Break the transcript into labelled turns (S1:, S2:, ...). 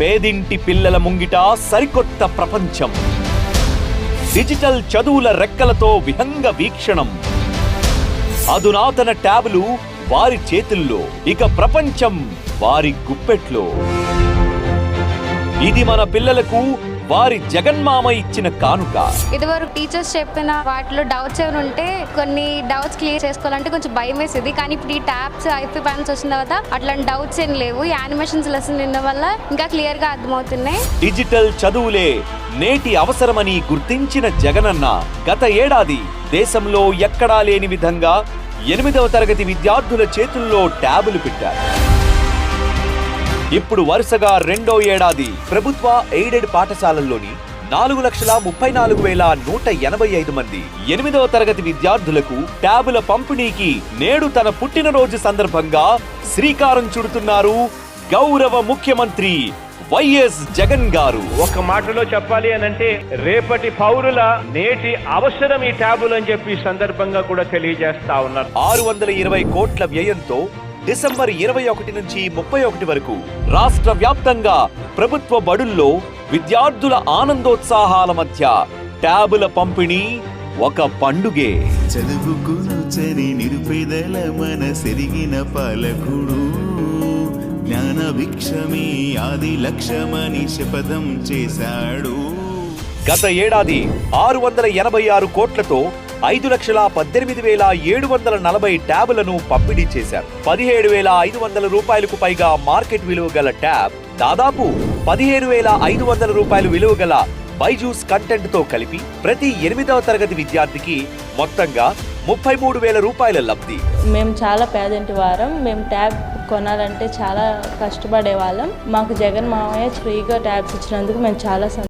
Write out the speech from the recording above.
S1: పేదింటి పిల్లల ముంగిట సరికొత్త ప్రపంచం. డిజిటల్ చదువుల రెక్కలతో విహంగ వీక్షణం. అధునాతన ట్యాబులు వారి చేతుల్లో ఇక ప్రపంచం వారి గుప్పెట్లో. ఇది మన పిల్లలకు వారి జగన్మామ ఇచ్చిన కానుక.
S2: ఇదివరకు టీచర్స్ చెప్పిన వాటిలో డౌట్స్ ఏమైనా ఉంటే కొన్ని డౌట్స్ క్లియర్ చేసుకోవాలంటే కొంచెం భయం వేసేది. కానీ ఇప్పుడు ఈ ట్యాబ్స్ ఐపీ ప్యానల్స్ వచ్చిన తర్వాత అట్లాంటి డౌట్స్ ఏం లేవు. ఈ యానిమేషన్స్ లెసన్ వినడం వల్ల ఇంకా క్లియర్గా అర్థమవుతున్నాయి.
S1: డిజిటల్ చదువులే నేటి అవసరమని గుర్తించిన జగనన్న గత ఏడాది దేశంలో ఎక్కడా లేని విధంగా ఎనిమిదవ తరగతి విద్యార్థుల చేతుల్లో ట్యాబులు పెట్టారు. ఇప్పుడు వరుసగా రెండో ఏడాది ప్రభుత్వ ఎయిడెడ్ పాఠశాలల్లోని నాలుగు లక్షల ముప్పై నాలుగు వేల నూట ఎనభై ఐదు మంది ఎనిమిదవ తరగతి విద్యార్థులకు ట్యాబుల పంపిణీకి నేడు తన పుట్టినరోజు సందర్భంగా శ్రీకారం చుడుతున్నారు గౌరవ ముఖ్యమంత్రి వైఎస్ జగన్ గారు.
S3: ఒక మాటలో చెప్పాలి అని అంటే రేపటి పౌరుల నేటి అవసరం ఈ ట్యాబులు అని చెప్పి సందర్భంగా కూడా తెలియజేస్తా ఉన్నారు.
S1: ఆరు వందల ఇరవై కోట్ల వ్యయంతో డిసెంబర్ ఇరవై ఒకటి నుంచి ముప్పై ఒకటి వరకు రాష్ట్ర వ్యాప్తంగా ప్రభుత్వ బడుల్లో విద్యార్థుల ఆనందోత్సాహాల మధ్య ట్యాబుల పంపిణీ ఒక పండుగే.
S4: చదువుకును చని నిరుపేదల మన సెరిగిన పాలకుడు. జ్ఞాన భిక్షమే ఆది లక్ష్యమని శపథం చేశాడు.
S1: గత ఏడాది ఆరు వందల ఎనభై ఆరు కోట్లతో ఐదు లక్షల పద్దెనిమిది వేల ఏడు వందల నలభై ట్యాబులను పంపిణీ చేశారు. పదిహేడు వేల ఐదు వందల రూపాయలకు పైగా మార్కెట్ విలువ గల ట్యాబ్ దాదాపు పదిహేను వేల ఐదు వందల రూపాయలు విలువ గల బైజూస్ కంటెంట్తో కలిపి ప్రతి ఎనిమిదవ తరగతి విద్యార్థికి మొత్తంగా ముప్పై మూడు వేల రూపాయల లబ్ధి.
S5: మేము చాలా పేదంటి వారం మేము ట్యాబ్ కొనాలంటే చాలా కష్టపడే వాళ్ళం మాకు జగన్ మామయ్య ఫ్రీగా ట్యాబ్స్ ఇచ్చినందుకు మేము చాలా